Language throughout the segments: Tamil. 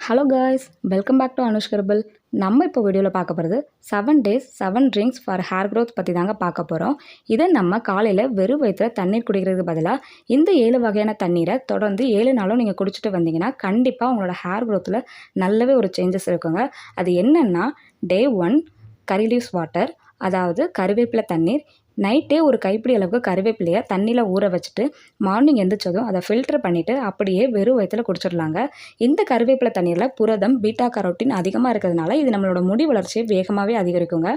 Hello guys welcome back to Anush herbal நம்ம இப்போ வீடியோவில் பார்க்க போகிறது seven days seven drinks for hair growth பற்றி தாங்க பார்க்க போகிறோம் இதை நம்ம காலையில் வெறும் வயிற்றுல தண்ணீர் குடிக்கிறதுக்கு பதிலாக இந்த ஏழு வகையான தண்ணீரை தொடர்ந்து ஏழு நாளும் நீங்கள் குடிச்சிட்டு வந்தீங்கன்னா கண்டிப்பாக உங்களோட ஹேர் க்ரோத்தில் நல்லாவே ஒரு சேஞ்சஸ் இருக்குங்க. அது என்னென்னா day one curry leaves water அதாவது கருவேப்பிலை தண்ணீர் நைட்டே ஒரு கைப்பிடி அளவுக்கு கருவேப்பிலையை தண்ணியில் ஊற வச்சுட்டு மார்னிங் எந்திரிச்சதும் அதை ஃபில்டர் பண்ணிவிட்டு அப்படியே வெறும் வயத்தில் குடிச்சிடலாங்க. இந்த கருவேப்பிலை தண்ணீரில் புரதம் பீட்டா கரோட்டின் அதிகமாக இருக்கிறதுனால இது நம்மளோட முடி வளர்ச்சியை வேகமாகவே அதிகரிக்குங்க.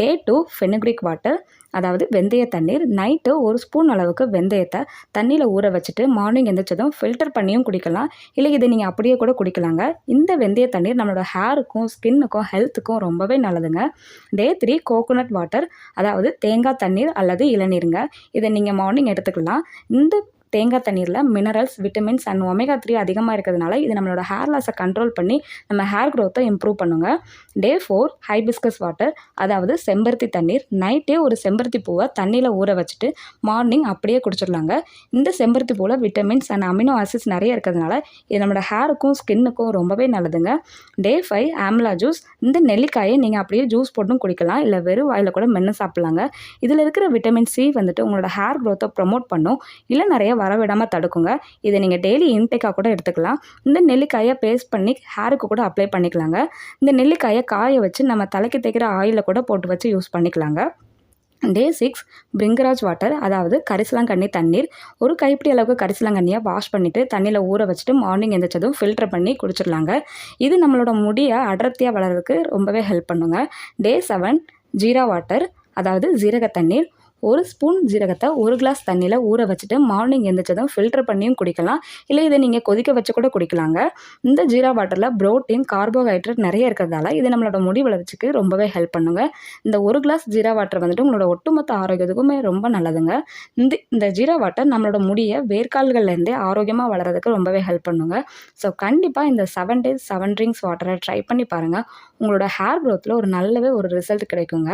டே டூ ஃபெனுக்ரிக் வாட்டர் அதாவது வெந்தய தண்ணீர். நைட்டு ஒரு ஸ்பூன் அளவுக்கு வெந்தயத்தை தண்ணியில் ஊற வச்சுட்டு மார்னிங் எந்திரிச்சதும் ஃபில்டர் பண்ணியும் குடிக்கலாம். இல்லை இதை நீங்கள் அப்படியே கூட குடிக்கலாங்க. இந்த வெந்தய தண்ணீர் நம்மளோட ஹேருக்கும் ஸ்கின்னுக்கும் ஹெல்த்துக்கும் ரொம்பவே நல்லதுங்க. டே த்ரீ கோகோனட் வாட்டர் அதாவது தேங்காய் தண்ணீர் அல்லது இளநீருங்க. இதை நீங்கள் மார்னிங் எடுத்துக்கலாம். இந்த தேங்காய் தண்ணீரில் minerals vitamins and omega three அதிகமாக இருக்கிறதுனால இது நம்மளோட ஹேர் லாஸை கண்ட்ரோல் பண்ணி நம்ம ஹேர் க்ரோத்தை இம்ப்ரூவ் பண்ணுங்க. டே ஃபோர் ஹைபிஸ்கஸ் வாட்டர் அதாவது செம்பருத்தி தண்ணீர். நைட்டே ஒரு செம்பருத்தி பூவை தண்ணியில் ஊற வச்சுட்டு மார்னிங் அப்படியே குடிச்சிடலாங்க. இந்த செம்பருத்தி பூவில் விட்டமின்ஸ் அண்ட் அமினோ ஆசிட்ஸ் நிறைய இருக்கிறதுனால இது நம்மளோட ஹேருக்கும் ஸ்கின்னுக்கும் ரொம்பவே நல்லதுங்க. டே ஃபைவ் ஆம்லா ஜூஸ் இந்த நெல்லிக்காயை நீங்கள் அப்படியே ஜூஸ் போட்டும் குடிக்கலாம். இல்லை வெறும் வாயில் கூட மென்று சாப்பிட்லாங்க. இதில் இருக்கிற விட்டமின் சி வந்துட்டு உங்களோட ஹேர் க்ரோத்தை ப்ரொமோட் பண்ணும். இல்லை நிறைய வரவிடாமல் தடுக்குங்க. இதை நீங்கள் டெய்லி இன்டேக்காக கூட எடுத்துக்கலாம். இந்த நெல்லிக்காயை பேஸ்ட் பண்ணி ஹேருக்கு கூட அப்ளை பண்ணிக்கலாங்க. இந்த நெல்லிக்காயை காய வச்சு நம்ம தலைக்கு தேய்க்கிற ஆயிலில் கூட போட்டு வச்சு யூஸ் பண்ணிக்கலாங்க. டே சிக்ஸ் பிரிங்கராஜ் வாட்டர் அதாவது கரிசலாங்கண்ணி தண்ணீர். ஒரு கைப்பிடி அளவுக்கு கரிசலாங்கண்ணியை வாஷ் பண்ணிவிட்டு தண்ணியில் ஊற வச்சுட்டு மார்னிங் எந்திரிச்சதும் ஃபில்டர் பண்ணி குடிச்சிடலாங்க. இது நம்மளோட முடியை அடர்த்தியாக வளர்கிறதுக்கு ரொம்பவே ஹெல்ப் பண்ணுங்க. டே செவன் ஜீரா வாட்டர் அதாவது ஜீரக தண்ணீர் ஒரு ஸ்பூன் ஜீரகத்தை ஒரு கிளாஸ் தண்ணியில் ஊற வச்சுட்டு மார்னிங் எந்திரிச்சதும் ஃபில்டர் பண்ணியும் குடிக்கலாம். இல்லை இதை நீங்கள் கொதிக்க வச்சு கூட குடிக்கலாங்க. இந்த ஜீரா வாட்டரில் ப்ரோட்டீன் கார்போஹைட்ரேட் நிறைய இருக்கிறதால இது நம்மளோட முடி வளர்ச்சிக்கு ரொம்பவே ஹெல்ப் பண்ணுங்க. இந்த ஒரு கிளாஸ் ஜீரா வாட்டர் வந்துட்டு உங்களோட ஒட்டுமொத்த ஆரோக்கியத்துக்குமே ரொம்ப நல்லதுங்க. இந்த இந்த ஜீரா வாட்டர் நம்மளோட முடியை வேர்க்கால்கள்லேருந்தே ஆரோக்கியமாக வளர்கிறதுக்கு ரொம்பவே ஹெல்ப் பண்ணுங்க. ஸோ கண்டிப்பாக இந்த செவன் டேஸ் செவன் ட்ரிங்க்ஸ் வாட்டரை ட்ரை பண்ணி பாருங்கள் உங்களோட ஹேர் க்ரோத்தில் ஒரு நல்லவே ஒரு ரிசல்ட் கிடைக்குங்க.